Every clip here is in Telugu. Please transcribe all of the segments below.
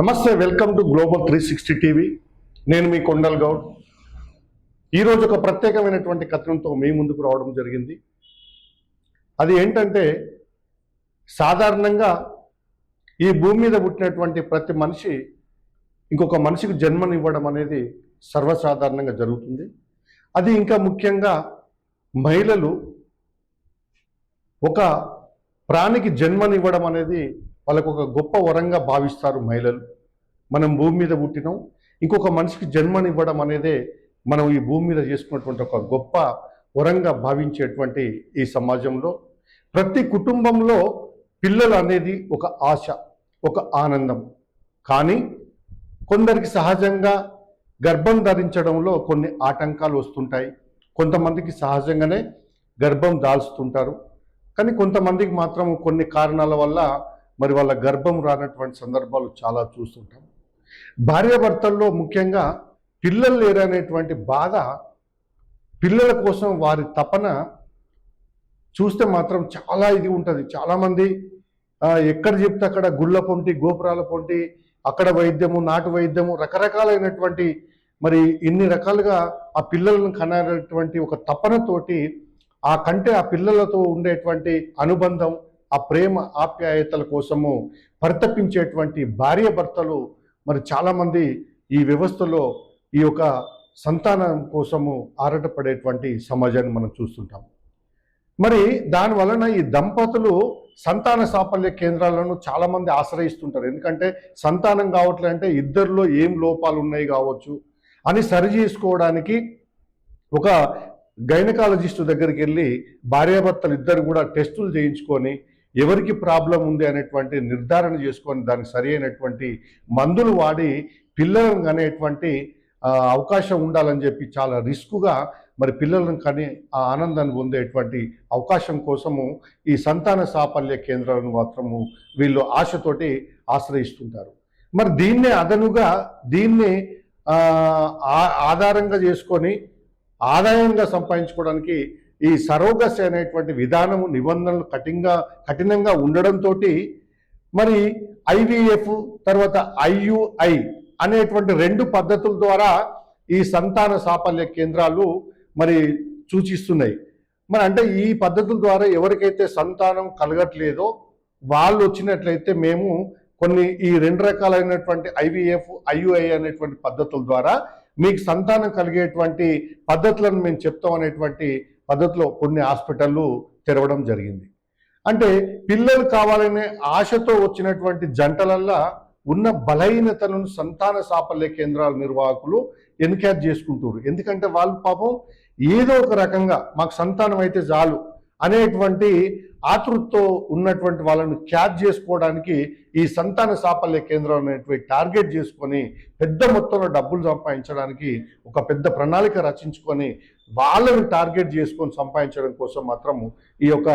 నమస్తే welcome to global three sixty TV నేను మీ కొండల్ గౌడ్. ఈరోజు ఒక ప్రత్యేకమైనటువంటి కథనంతో మీ ముందుకు రావడం జరిగింది. అది ఏంటంటే సాధారణంగా ఈ భూమి మీద పుట్టినటువంటి ప్రతి మనిషి ఇంకొక మనిషికి జన్మనివ్వడం అనేది సర్వసాధారణంగా జరుగుతుంది. అది ఇంకా ముఖ్యంగా మహిళలు ఒక ప్రాణికి జన్మనివ్వడం అనేది వాళ్ళకు ఒక గొప్ప వరంగా భావిస్తారు మహిళలు. మనం భూమి మీద పుట్టినాం. ఇంకొక మనిషికి జన్మనివ్వడం అనేదే మనం ఈ భూమి మీద చేసుకున్నటువంటి ఒక గొప్ప వరంగా భావించేటువంటి ఈ సమాజంలో. ప్రతి కుటుంబంలో పిల్లలు అనేది ఒక ఆశ ఒక ఆనందం. కానీ కొందరికి సహజంగా గర్భం ధరించడంలో కొన్ని ఆటంకాలు వస్తుంటాయి. కొంతమందికి సహజంగానే గర్భం దాల్చుతుంటారు. కానీ కొంతమందికి మాత్రం కొన్ని కారణాల వల్ల మరి వాళ్ళ గర్భం రానటువంటి సందర్భాలు చాలా చూస్తుంటాం. భార్యాభర్తల్లో ముఖ్యంగా పిల్లలు లేరనేటువంటి బాధ పిల్లల కోసం వారి తపన చూస్తే మాత్రం చాలా ఇది ఉంటుంది. చాలామంది ఎక్కడ చెప్తే అక్కడ గుళ్ళ పొంటి గోపురాల పొంటి అక్కడ వైద్యము నాటు వైద్యము రకరకాలైనటువంటి మరి ఇన్ని రకాలుగా ఆ పిల్లలను కనాలనేటువంటి ఒక తపనతోటి ఆ కంటే ఆ పిల్లలతో ఉండేటువంటి అనుబంధం ఆ ప్రేమ ఆప్యాయతల కోసము పరితపించేటువంటి భార్య భర్తలు మరి చాలామంది ఈ వ్యవస్థలో ఈ యొక్క సంతానం కోసము ఆరాటపడేటువంటి సమాజాన్ని మనం చూస్తుంటాం మరి దాని వలన ఈ దంపతులు సంతాన సాఫల్య కేంద్రాలను చాలామంది ఆశ్రయిస్తుంటారు. ఎందుకంటే సంతానం కావట్లంటే ఇద్దరిలో ఏం లోపాలు ఉన్నాయి కావచ్చు అని సరి చేసుకోవడానికి ఒక గైనకాలజిస్టు దగ్గరికి వెళ్ళి భార్యాభర్తలు ఇద్దరు కూడా టెస్టులు చేయించుకొని ఎవరికి ప్రాబ్లం ఉంది అనేటువంటి నిర్ధారణ చేసుకొని దానికి సరి అయినటువంటి మందులు వాడి పిల్లలను కనేటువంటి అవకాశం ఉండాలని చెప్పి చాలా రిస్క్గా మరి పిల్లలను కానీ ఆ ఆనందాన్ని పొందేటువంటి అవకాశం కోసము ఈ సంతాన సాఫల్య కేంద్రాలను మాత్రము వీళ్ళు ఆశతోటి ఆశ్రయిస్తుంటారు. మరి దీన్నే అదనుగా దీన్ని ఆ- ఆధారంగా చేసుకొని ఆదాయంగా సంపాదించుకోవడానికి ఈ సరోగస్ అనేటువంటి విధానము నిబంధనలు కఠినంగా కఠినంగా ఉండడంతో మరి ఐవిఎఫ్ తర్వాత ఐయుఐ అనేటువంటి రెండు పద్ధతుల ద్వారా ఈ సంతాన సాఫల్య కేంద్రాలు మరి సూచిస్తున్నాయి. మరి అంటే ఈ పద్ధతుల ద్వారా ఎవరికైతే సంతానం కలగట్లేదో వాళ్ళు వచ్చినట్లయితే మేము కొన్ని ఈ రెండు రకాలైనటువంటి ఐవీఎఫ్ ఐయుఐ అనేటువంటి పద్ధతుల ద్వారా మీకు సంతానం కలిగేటువంటి పద్ధతులను మేము చెప్తాం అనేటువంటి పద్ధతిలో కొన్ని హాస్పిటళ్ళు తెరవడం జరిగింది. అంటే పిల్లలు కావాలనే ఆశతో వచ్చినటువంటి జంటలల్లా ఉన్న బలహీనతలను సంతాన సాఫల్య కేంద్రాల నిర్వాహకులు ఎన్క్యాచ్ చేసుకుంటారు ఎందుకంటే వాళ్ళు పాపం ఏదో ఒక రకంగా మాకు సంతానం అయితే చాలు అనేటువంటి ఆతృతతో ఉన్నటువంటి వాళ్ళను క్యాచ్ చేసుకోవడానికి ఈ సంతాన సాఫల్య కేంద్రం అనేటువంటి టార్గెట్ చేసుకొని పెద్ద మొత్తంలో డబ్బులు సంపాదించడానికి ఒక పెద్ద ప్రణాళిక రచించుకొని వాళ్ళను టార్గెట్ చేసుకొని సంపాదించడం కోసం మాత్రము ఈ యొక్క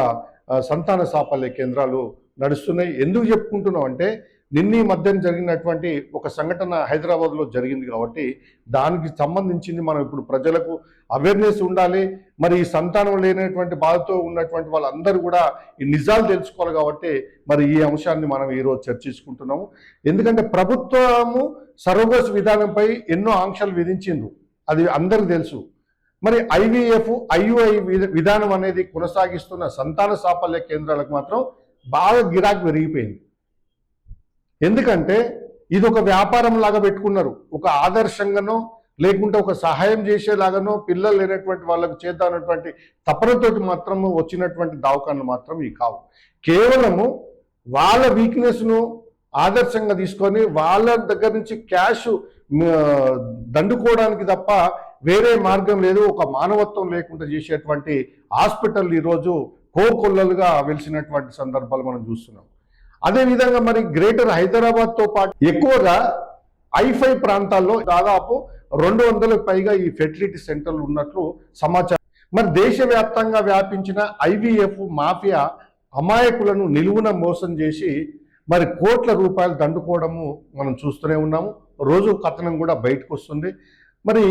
సంతాన సాఫల్య కేంద్రాలు నడుస్తున్నాయి. ఎందుకు చెప్పుకుంటున్నాం అంటే నిన్నీ మధ్యన జరిగినటువంటి ఒక సంఘటన హైదరాబాద్లో జరిగింది కాబట్టి దానికి సంబంధించింది మనం ఇప్పుడు ప్రజలకు అవేర్నెస్ ఉండాలి. మరి ఈ సంతానం లేనటువంటి బాధతో ఉన్నటువంటి వాళ్ళందరూ కూడా ఈ నిజాలు తెలుసుకోవాలి కాబట్టి మరి ఈ అంశాన్ని మనం ఈరోజు చర్చించుకుంటున్నాము. ఎందుకంటే ప్రభుత్వము సరోగస్ విధానంపై ఎన్నో ఆంక్షలు విధించింది అది అందరికి తెలుసు. మరి ఐవీఎఫ్ ఐయుఐ విధానం అనేది కొనసాగిస్తున్న సంతాన సాఫల్య కేంద్రాలకు మాత్రం బాగా గిరాకీ పెరిగిపోయింది. ఎందుకంటే ఇది ఒక వ్యాపారం లాగా పెట్టుకున్నారు. ఒక ఆదర్శంగానో లేకుంటే ఒక సహాయం చేసేలాగానో పిల్లలు లేనటువంటి వాళ్ళకు చేద్దామన్నటువంటి తపనతోటి మాత్రం వచ్చినటువంటి దవాఖానలు మాత్రం ఇవి కావు. కేవలము వాళ్ళ వీక్నెస్ను ఆదర్శంగా తీసుకొని వాళ్ళ దగ్గర నుంచి క్యాష్ దండుకోవడానికి తప్ప వేరే మార్గం లేదు. ఒక మానవత్వం లేకుండా చేసేటువంటి హాస్పిటల్ ఈరోజు కోకొల్లలుగా వెలిసినటువంటి సందర్భాలు మనం చూస్తున్నాం. అదేవిధంగా మరి గ్రేటర్ హైదరాబాద్తో పాటు ఎక్కువగా ఐఫై ప్రాంతాల్లో దాదాపు రెండు వందలకు పైగా ఈ ఫెర్టిలిటీ సెంటర్లు ఉన్నట్లు సమాచారం. మరి దేశవ్యాప్తంగా వ్యాపించిన ఐవీఎఫ్ మాఫియా అమాయకులను నిలువున మోసం చేసి మరి కోట్ల రూపాయలు దండుకోవడము మనం చూస్తూనే ఉన్నాము. రోజు కథనం కూడా బయటకు వస్తుంది. మరి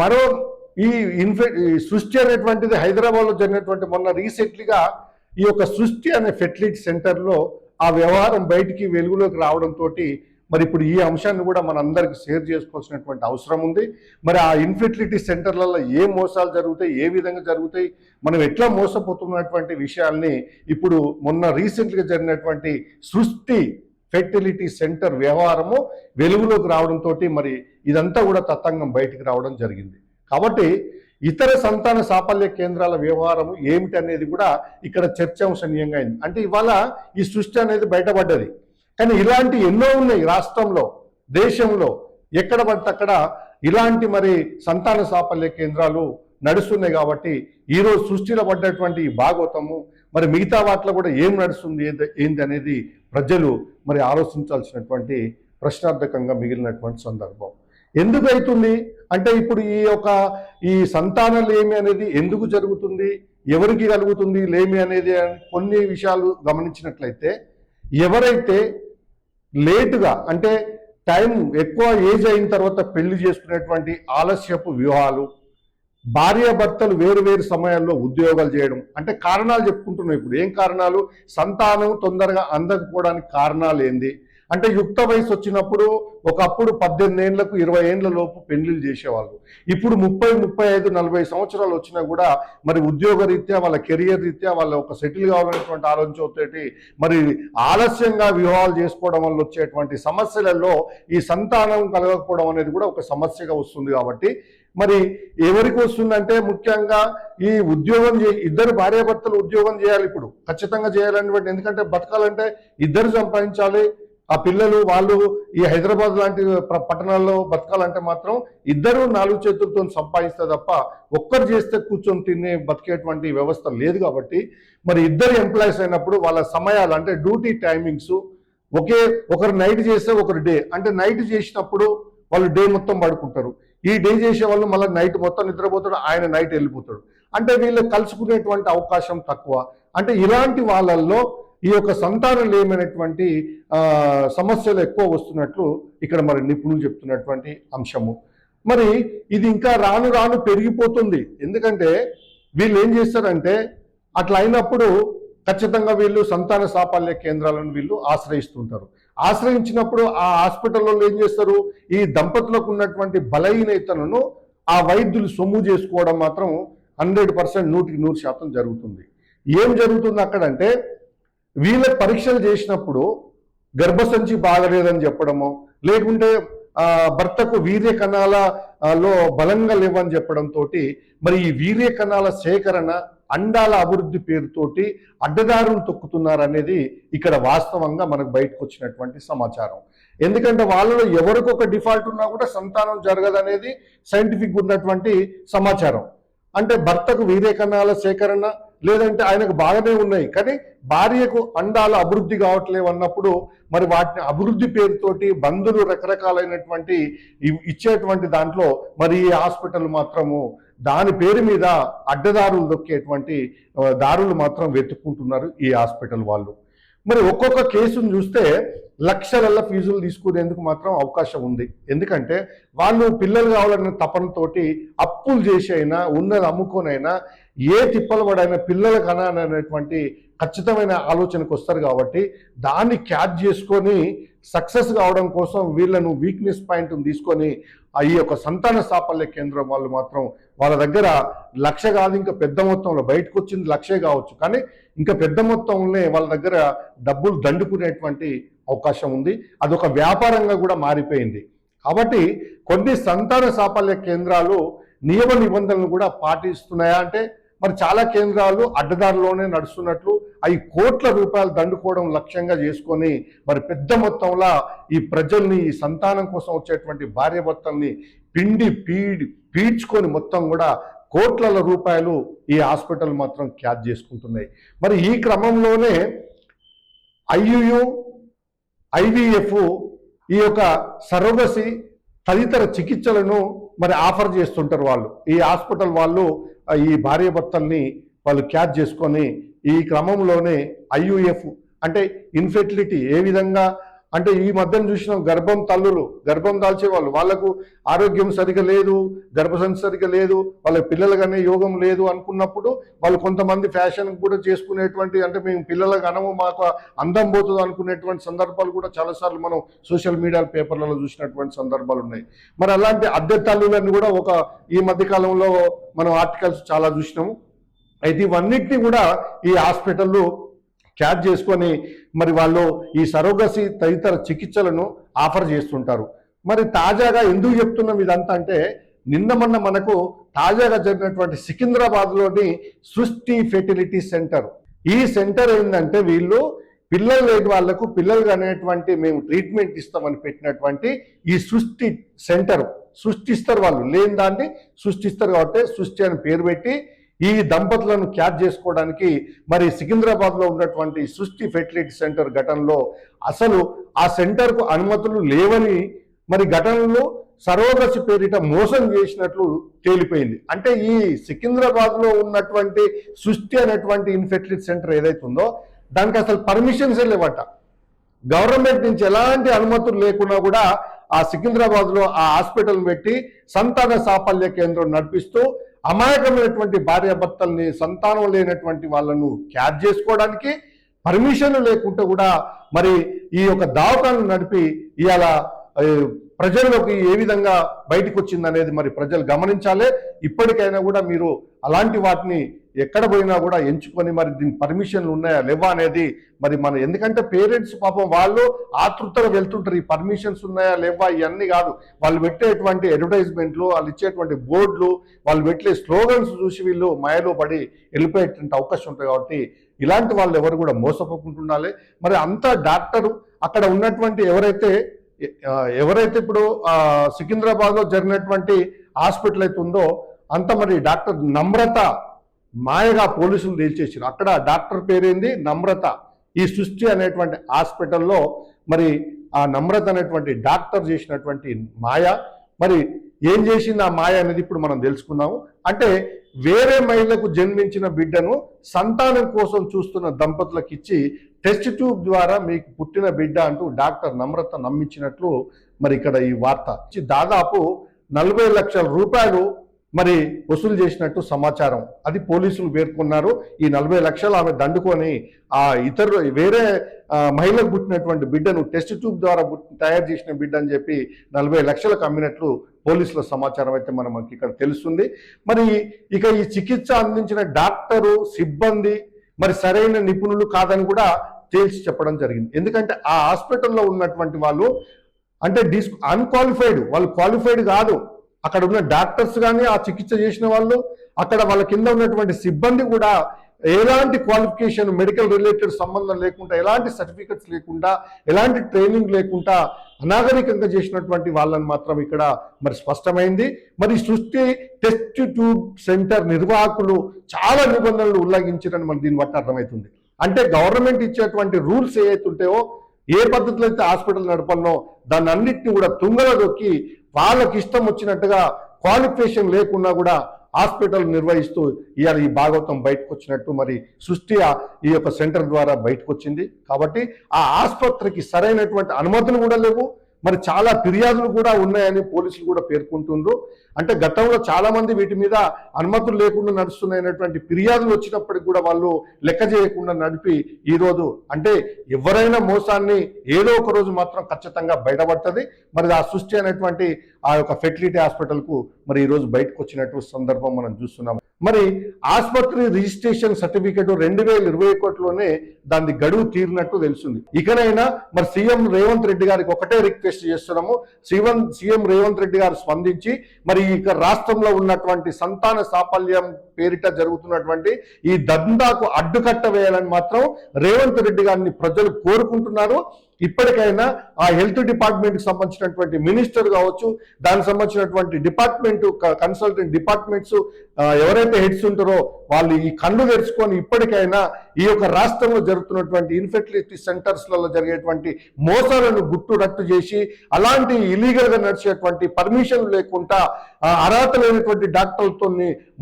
మరో ఈ ఇన్ఫె ఈ సృష్టి అనేటువంటిది హైదరాబాద్లో జరిగినటువంటి మొన్న రీసెంట్లీగా ఈ యొక్క సృష్టి అనే ఫెర్టిలిటీ సెంటర్లో ఆ వ్యవహారం బయటికి వెలుగులోకి రావడంతో మరి ఇప్పుడు ఈ అంశాన్ని కూడా మనందరికి షేర్ చేసుకోవాల్సినటువంటి అవసరం ఉంది. మరి ఆ ఇన్ఫెర్టిలిటీ సెంటర్లలో ఏ మోసాలు జరుగుతాయి ఏ విధంగా జరుగుతాయి మనం ఎట్లా మోసపోతున్నటువంటి విషయాల్ని ఇప్పుడు మొన్న రీసెంట్గా జరిగినటువంటి సృష్టి ఫెర్టిలిటీ సెంటర్ వ్యవహారము వెలుగులోకి రావడంతో మరి ఇదంతా కూడా తత్తంగం బయటికి రావడం జరిగింది. కాబట్టి ఇతర సంతాన సాఫల్య కేంద్రాల వ్యవహారం ఏమిటి అనేది కూడా ఇక్కడ చర్చాంశనీయంగా అయింది. అంటే ఇవాళ ఈ సృష్టి అనేది బయటపడ్డది. కానీ ఇలాంటి ఎన్నో ఉన్నాయి రాష్ట్రంలో దేశంలో ఎక్కడ పడితే అక్కడ ఇలాంటి మరి సంతాన సాఫల్య కేంద్రాలు నడుస్తున్నాయి కాబట్టి ఈరోజు సృష్టిలో పడ్డటువంటి ఈ భాగవతము మరి మిగతా వాటిలో కూడా ఏం నడుస్తుంది ఏంది- ఏంది అనేది ప్రజలు మరి ఆలోచించాల్సినటువంటి ప్రశ్నార్థకంగా మిగిలినటువంటి సందర్భం. ఎందుకు అవుతుంది అంటే ఇప్పుడు ఈ యొక్క ఈ సంతాన లేమి అనేది ఎందుకు జరుగుతుంది? ఎవరికి కలుగుతుంది లేమి అనేది అని కొన్ని విషయాలు గమనించినట్లయితే ఎవరైతే లేటుగా అంటే టైం ఎక్కువ ఏజ్ అయిన తర్వాత పెళ్ళి చేసుకునేటువంటి ఆలస్యపు వివాహాలు భార్యాభర్తలు వేరు వేరు సమయాల్లో ఉద్యోగాలు చేయడం అంటే కారణాలు చెప్పుకుంటున్నాం ఇప్పుడు. ఏం కారణాలు? సంతానం తొందరగా అందకపోవడానికి కారణాలు ఏంది? అంటే యుక్త వయసు వచ్చినప్పుడు ఒకప్పుడు పద్దెనిమిది ఏళ్ళకు ఇరవై ఏండ్ల లోపు పెళ్ళిళ్ళు చేసేవాళ్ళు. ఇప్పుడు ముప్పై ముప్పై ఐదు నలభై సంవత్సరాలు వచ్చినా కూడా మరి ఉద్యోగ రీత్యా వాళ్ళ కెరియర్ రీత్యా వాళ్ళ ఒక సెటిల్ కావాలనేటువంటి ఆలోచనతోటి మరి ఆలస్యంగా వివాహాలు చేసుకోవడం వల్ల వచ్చేటువంటి సమస్యలలో ఈ సంతానం కలగకపోవడం అనేది కూడా ఒక సమస్యగా వస్తుంది కాబట్టి మరి ఎవరికి వస్తుందంటే ముఖ్యంగా ఈ ఉద్యోగం చే ఇద్దరు భార్యాభర్తలు ఉద్యోగం చేయాలి ఇప్పుడు. ఖచ్చితంగా చేయాలనేటువంటి ఎందుకంటే బతకాలంటే ఇద్దరు సంపాదించాలి ఆ పిల్లలు వాళ్ళు ఈ హైదరాబాద్ లాంటి పట్టణాల్లో బతకాలంటే మాత్రం ఇద్దరు నాలుగు చేతులతో సంపాదిస్తే తప్ప ఒక్కరు చేస్తే కూర్చొని తినే బతికేటువంటి వ్యవస్థ లేదు కాబట్టి మరి ఇద్దరు ఎంప్లాయీస్ అయినప్పుడు వాళ్ళ సమయాలు అంటే డ్యూటీ టైమింగ్స్ ఒకే ఒకరు నైట్ చేస్తే ఒకరు డే. అంటే నైట్ చేసినప్పుడు వాళ్ళు డే మొత్తం పడుకుంటారు. ఈ డే చేసే వాళ్ళు మళ్ళీ నైట్ మొత్తం నిద్రపోతాడు ఆయన నైట్ వెళ్ళిపోతాడు. అంటే వీళ్ళు కలుసుకునేటువంటి అవకాశం తక్కువ. అంటే ఇలాంటి వాళ్ళల్లో ఈ యొక్క సంతానం లేమైనటువంటి సమస్యలు ఎక్కువ వస్తున్నట్లు ఇక్కడ మరి నిపుణులు చెప్తున్నటువంటి అంశము. మరి ఇది ఇంకా రాను రాను పెరిగిపోతుంది. ఎందుకంటే వీళ్ళు ఏం చేస్తారంటే అట్లా అయినప్పుడు ఖచ్చితంగా వీళ్ళు సంతాన సాపాల్య కేంద్రాలను వీళ్ళు ఆశ్రయిస్తుంటారు. ఆశ్రయించినప్పుడు ఆ హాస్పిటల్లో ఏం చేస్తారు? ఈ దంపతులకు ఉన్నటువంటి బలహీనతలను ఆ వైద్యులు సొమ్ము చేసుకోవడం మాత్రం హండ్రెడ్ పర్సెంట్ నూటికి నూరు శాతం జరుగుతుంది. ఏం జరుగుతుంది అక్కడంటే వీళ్ళ పరీక్షలు చేసినప్పుడు గర్భసంచి బాగలేదని చెప్పడము లేకుంటే భర్తకు వీర్య కణాల లో బలంగా లేవని చెప్పడంతో మరి ఈ వీర్య కణాల సేకరణ అండాల అభివృద్ధి పేరుతోటి అడ్డదారులు తొక్కుతున్నారు అనేది ఇక్కడ వాస్తవంగా మనకు బయటకు వచ్చినటువంటి సమాచారం. ఎందుకంటే వాళ్ళలో ఎవరికొక డిఫాల్ట్ ఉన్నా కూడా సంతానం జరగదనేది సైంటిఫిక్ ఉన్నటువంటి సమాచారం. అంటే భర్తకు వీర్య కణాల సేకరణ లేదంటే ఆయనకు బాగానే ఉన్నాయి. కానీ భార్యకు అండాల అభివృద్ధి కావట్లేవు అన్నప్పుడు మరి వాటిని అభివృద్ధి పేరుతోటి బంధులు రకరకాలైనటువంటి ఇచ్చేటువంటి దాంట్లో మరి ఈ హాస్పిటల్ మాత్రము దాని పేరు మీద అడ్డదారులు దొక్కేటువంటి దారులు మాత్రం వెతుక్కుంటున్నారు ఈ హాస్పిటల్ వాళ్ళు. మరి ఒక్కొక్క కేసును చూస్తే లక్షల ఫీజులు తీసుకునేందుకు మాత్రం అవకాశం ఉంది. ఎందుకంటే వాళ్ళు పిల్లలు కావాలన్న తపనతోటి అప్పులు చేసి అయినా ఉన్నది అమ్ముకొనైనా ఏ తిప్పలు పడైనా పిల్లలకు అనేటువంటి ఖచ్చితమైన ఆలోచనకు వస్తారు కాబట్టి దాన్ని క్యాచ్ చేసుకొని సక్సెస్ కావడం కోసం వీళ్ళను వీక్నెస్ పాయింట్ని తీసుకొని ఆ ఈ యొక్క సంతాన సాఫల్య కేంద్రం వాళ్ళు మాత్రం వాళ్ళ దగ్గర లక్ష కాదు ఇంకా పెద్ద మొత్తంలో బయటకు వచ్చింది లక్షే కావచ్చు. కానీ ఇంకా పెద్ద మొత్తంలోనే వాళ్ళ దగ్గర డబ్బులు దండుకునేటువంటి అవకాశం ఉంది. అదొక వ్యాపారంగా కూడా మారిపోయింది. కాబట్టి కొన్ని సంతాన సాఫల్య కేంద్రాలు నియమ నిబంధనలు కూడా పాటిస్తున్నాయా అంటే మరి చాలా కేంద్రాలు అడ్డదారిలోనే నడుస్తున్నట్లు అవి కోట్ల రూపాయలు దండుకోవడం లక్ష్యంగా చేసుకొని మరి పెద్ద మొత్తంలో ఈ ప్రజల్ని ఈ సంతానం కోసం వచ్చేటువంటి భార్యాభర్తల్ని పిండి పీడి పీడ్చుకొని మొత్తం కూడా కోట్ల రూపాయలు ఈ హాస్పిటల్ మాత్రం క్యాచ్ చేసుకుంటున్నాయి. మరి ఈ క్రమంలోనే ఐయుయు ఐవిఎఫ్ ఈ యొక్క సరోగసి తదితర చికిత్సలను మరి ఆఫర్ చేస్తుంటారు వాళ్ళు. ఈ హాస్పిటల్ వాళ్ళు ఈ ఈ భార్యాభర్తల్ని వాళ్ళు క్యాచ్ చేసుకొని ఈ క్రమంలోనే ఐయుఎఫ్ అంటే ఇన్ఫెర్టిలిటీ ఏ విధంగా అంటే ఈ మధ్యన చూసినాం గర్భం తల్లులు గర్భం దాల్చే వాళ్ళు వాళ్ళకు ఆరోగ్యం సరిగా లేదు గర్భసంచి సరిగా లేదు వాళ్ళ పిల్లలుగానే యోగం లేదు అనుకున్నప్పుడు వాళ్ళు కొంతమంది ఫ్యాషన్ కూడా చేసుకునేటువంటి అంటే మేము పిల్లలకు అనము మాకు అందం పోతుంది అనుకునేటువంటి సందర్భాలు కూడా చాలాసార్లు మనం సోషల్ మీడియా పేపర్లలో చూసినటువంటి సందర్భాలు ఉన్నాయి. మరి అలాంటి అద్దె తల్లులను కూడా ఒక ఈ మధ్యకాలంలో మనం ఆర్టికల్స్ చాలా చూసినాము. అయితే ఇవన్నిటిని కూడా ఈ హాస్పిటల్లో క్యాచ్ చేసుకొని మరి వాళ్ళు ఈ సరోగసి తదితర చికిత్సలను ఆఫర్ చేస్తుంటారు. మరి తాజాగా ఎందుకు చెప్తున్నాం ఇదంతా అంటే నిన్న మొన్న మనకు తాజాగా జరిగినటువంటి సికింద్రాబాద్లోని సృష్టి ఫెర్టిలిటీ సెంటర్. ఈ సెంటర్ ఏంటంటే వీళ్ళు పిల్లలు లేని వాళ్ళకు పిల్లలు అనేటువంటి మేము ట్రీట్మెంట్ ఇస్తామని పెట్టినటువంటి ఈ సృష్టి సెంటర్. సృష్టిస్తారు వాళ్ళు. లేని దాన్ని సృష్టిస్తారు కాబట్టి సృష్టి అని పేరు పెట్టి ఈ దంపతులను క్యాచ్ చేసుకోవడానికి మరి సికింద్రాబాద్లో ఉన్నటువంటి సృష్టి ఫెర్టిలిటీ సెంటర్ ఘటనలో అసలు ఆ సెంటర్కు అనుమతులు లేవని మరి ఘటనలో సరోగసి పేరిట మోసం చేసినట్లు తేలిపోయింది. అంటే ఈ సికింద్రాబాద్లో ఉన్నటువంటి సృష్టి అనేటువంటి ఇన్ఫెర్టిలిటీ సెంటర్ ఏదైతే ఉందో దానికి అసలు పర్మిషన్స్ లేవట. గవర్నమెంట్ నుంచి ఎలాంటి అనుమతులు లేకున్నా కూడా ఆ సికింద్రాబాద్లో ఆ హాస్పిటల్ పెట్టి సంతాన సాఫల్య కేంద్రం నడిపిస్తూ అమాయకమైనటువంటి భార్యాభర్తల్ని సంతానం లేనటువంటి వాళ్ళను క్యాచ్ చేసుకోవడానికి పర్మిషన్ లేకుంటే కూడా మరి ఈ యొక్క దావకాలను నడిపి ఇవాళ ప్రజల్లోకి ఏ విధంగా బయటకు వచ్చింది అనేది మరి ప్రజలు గమనించాలి. ఇప్పటికైనా కూడా మీరు అలాంటి వాటిని ఎక్కడ పోయినా కూడా ఎంచుకొని మరి దీని పర్మిషన్లు ఉన్నాయా లేవా అనేది మరి మన ఎందుకంటే పేరెంట్స్ పాపం వాళ్ళు ఆతృతగా వెళ్తుంటారు. ఈ పర్మిషన్స్ ఉన్నాయా లేవా ఇవన్నీ కాదు. వాళ్ళు పెట్టేటువంటి అడ్వర్టైజ్మెంట్లు వాళ్ళు ఇచ్చేటువంటి బోర్డులు వాళ్ళు పెట్టే స్లోగన్స్ చూసి వీళ్ళు మాయలో పడి వెళ్ళిపోయేటువంటి అవకాశం ఉంటుంది కాబట్టి ఇలాంటి వాళ్ళు ఎవరు కూడా మోసపోకుంటుండాలి. మరి అంత డాక్టరు అక్కడ ఉన్నటువంటి ఎవరైతే ఎవరైతే ఇప్పుడు సికింద్రాబాద్లో జరిగినటువంటి హాస్పిటల్ అయితే ఉందో అంత మరి డాక్టర్ నమ్రత మాయగా పోలీసులు తేల్చేసారు అక్కడ డాక్టర్ పేరేంది? నమ్రత. ఈ సృష్టి అనేటువంటి హాస్పిటల్లో మరి ఆ నమ్రత అనేటువంటి డాక్టర్ చేసినటువంటి మాయ. మరి ఏం చేసింది ఆ మాయ అనేది ఇప్పుడు మనం తెలుసుకున్నాము. అంటే వేరే మహిళకు జన్మించిన బిడ్డను సంతానం కోసం చూస్తున్న దంపతులకు ఇచ్చి టెస్ట్ ట్యూబ్ ద్వారా మీకు పుట్టిన బిడ్డ అంటూ డాక్టర్ నమ్రత నమ్మించినట్లు మరి ఇక్కడ ఈ వార్త. ఇచ్చి దాదాపు నలభై లక్షల రూపాయలు మరి వసూలు చేసినట్టు సమాచారం. అది పోలీసులు పేర్కొన్నారు. ఈ నలభై లక్షలు ఆమె దండుకొని ఆ ఇతరులు వేరే మహిళకు పుట్టినటువంటి బిడ్డను టెస్ట్ ట్యూబ్ ద్వారా తయారు చేసిన బిడ్డ అని చెప్పి నలభై లక్షలకు అమ్మినట్లు పోలీసుల సమాచారం అయితే మనం మనకి ఇక్కడ తెలుస్తుంది. మరి ఇక ఈ చికిత్స అందించిన డాక్టరు సిబ్బంది మరి సరైన నిపుణులు కాదని కూడా తేల్చి చెప్పడం జరిగింది. ఎందుకంటే ఆ హాస్పిటల్లో ఉన్నటువంటి వాళ్ళు అంటే డిస్ అన్క్వాలిఫైడ్ వాళ్ళు క్వాలిఫైడ్ కాదు. అక్కడ ఉన్న డాక్టర్స్ కానీ ఆ చికిత్స చేసిన వాళ్ళు అక్కడ వాళ్ళ కింద ఉన్నటువంటి సిబ్బంది కూడా ఎలాంటి క్వాలిఫికేషన్ మెడికల్ రిలేటెడ్ సంబంధం లేకుండా ఎలాంటి సర్టిఫికెట్స్ లేకుండా ఎలాంటి ట్రైనింగ్ లేకుండా అనాగరికంగా చేసినటువంటి వాళ్ళని మాత్రం ఇక్కడ మరి స్పష్టమైంది. మరి సృష్టి టెస్ట్ ట్యూబ్ సెంటర్ నిర్వాహకులు చాలా నిబంధనలు ఉల్లంఘించారని మనకు దీన్ని బట్టి అర్థమవుతుంది అంటే గవర్నమెంట్ ఇచ్చేటువంటి రూల్స్ ఏవైతే ఉంటాయో ఏ పద్ధతిలో అయితే హాస్పిటల్ నడపనో దాన్ని అన్నింటినీ కూడా తుంగలో దొక్కి వాళ్ళకి ఇష్టం వచ్చినట్టుగా క్వాలిఫికేషన్ లేకున్నా కూడా హాస్పిటల్ నిర్వహిస్తూ ఇవాళ ఈ భాగవతం బయటకు వచ్చినట్టు మరి సృష్టి ఈ యొక్క సెంటర్ ద్వారా బయటకు వచ్చింది కాబట్టి ఆ ఆసుపత్రికి సరైనటువంటి అనుమతులు కూడా లేవు. మరి చాలా ఫిర్యాదులు కూడా ఉన్నాయని పోలీసులు కూడా పేర్కొంటుండ్రు. అంటే గతంలో చాలామంది వీటి మీద అనుమతులు లేకుండా నడుస్తున్నాయనేటువంటి ఫిర్యాదులు వచ్చినప్పటికి కూడా వాళ్ళు లెక్క చేయకుండా నడిపి ఈరోజు అంటే ఎవరైనా మోసాన్ని ఏదో ఒక రోజు మాత్రం ఖచ్చితంగా బయటపడుతుంది. మరి ఆ సృష్టి అనేటువంటి ఆ యొక్క ఫెర్టిలిటీ హాస్పిటల్కు మరి ఈరోజు బయటకు వచ్చినటువంటి సందర్భం మనం చూస్తున్నాం. మరి ఆసుపత్రి రిజిస్ట్రేషన్ సర్టిఫికేట్ రెండు వేల ఇరవై ఒకటిలోనే దాని గడువు తీరినట్టు తెలుస్తుంది. ఇకనైనా మరి సీఎం రేవంత్ రెడ్డి గారికి ఒకటే రిక్వెస్ట్ చేస్తున్నాము. సీఎం సీఎం రేవంత్ రెడ్డి గారు స్పందించి మరి ఇక రాష్ట్రంలో ఉన్నటువంటి సంతాన సాఫల్యం పేరిట జరుగుతున్నటువంటి ఈ దందాకు అడ్డుకట్ట వేయాలని మాత్రం రేవంత్ రెడ్డి గారిని ప్రజలు కోరుకుంటున్నారు. ఇప్పటికైనా ఆ హెల్త్ డిపార్ట్మెంట్కి సంబంధించినటువంటి మినిస్టర్ కావచ్చు దానికి సంబంధించినటువంటి డిపార్ట్మెంట్ కన్సల్టెంట్ డిపార్ట్మెంట్స్ ఎవరైతే హెడ్స్ ఉంటారో వాళ్ళు ఈ కళ్ళు తెరుచుకొని ఇప్పటికైనా ఈ యొక్క రాష్ట్రంలో జరుగుతున్నటువంటి ఇన్ఫెర్టిలిటీ సెంటర్స్లలో జరిగేటువంటి మోసాలను గుట్టు రట్టు చేసి అలాంటి ఇలీగల్గా నడిచేటువంటి పర్మిషన్ లేకుండా అర్హత లేనటువంటి డాక్టర్లతో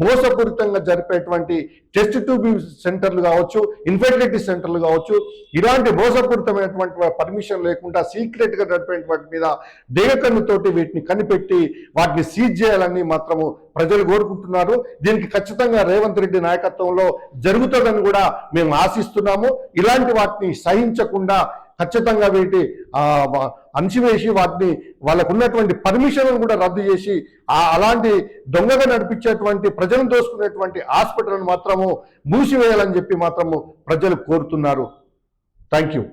మోసపూరితంగా జరిపేటువంటి టెస్ట్ ట్యూబ్ సెంటర్లు కావచ్చు ఇన్ఫెర్టిలిటీ సెంటర్లు కావచ్చు ఇలాంటి మోసపూరితమైనటువంటి పర్మిషన్ లేకుండా సీక్రెట్గా నడిపేటువంటి వాటి మీద దేగకన్నుతోటి వీటిని కనిపెట్టి వాటిని సీజ్ చేయాలని మాత్రము ప్రజలు కోరుకుంటున్నారు. దీనికి ఖచ్చితంగా రేవంత్ రెడ్డి నాయకత్వంలో జరుగుతుందని కూడా మేము ఆశిస్తున్నాము. ఇలాంటి వాటిని సహించకుండా ఖచ్చితంగా వీటి అంచివేసి వాటిని వాళ్ళకు ఉన్నటువంటి పర్మిషన్లను కూడా రద్దు చేసి అలాంటి దొంగగా నడిపించేటువంటి ప్రజలను దోసుకునేటువంటి హాస్పిటల్ను మాత్రము మూసివేయాలని చెప్పి మాత్రము ప్రజలు కోరుతున్నారు. Thank you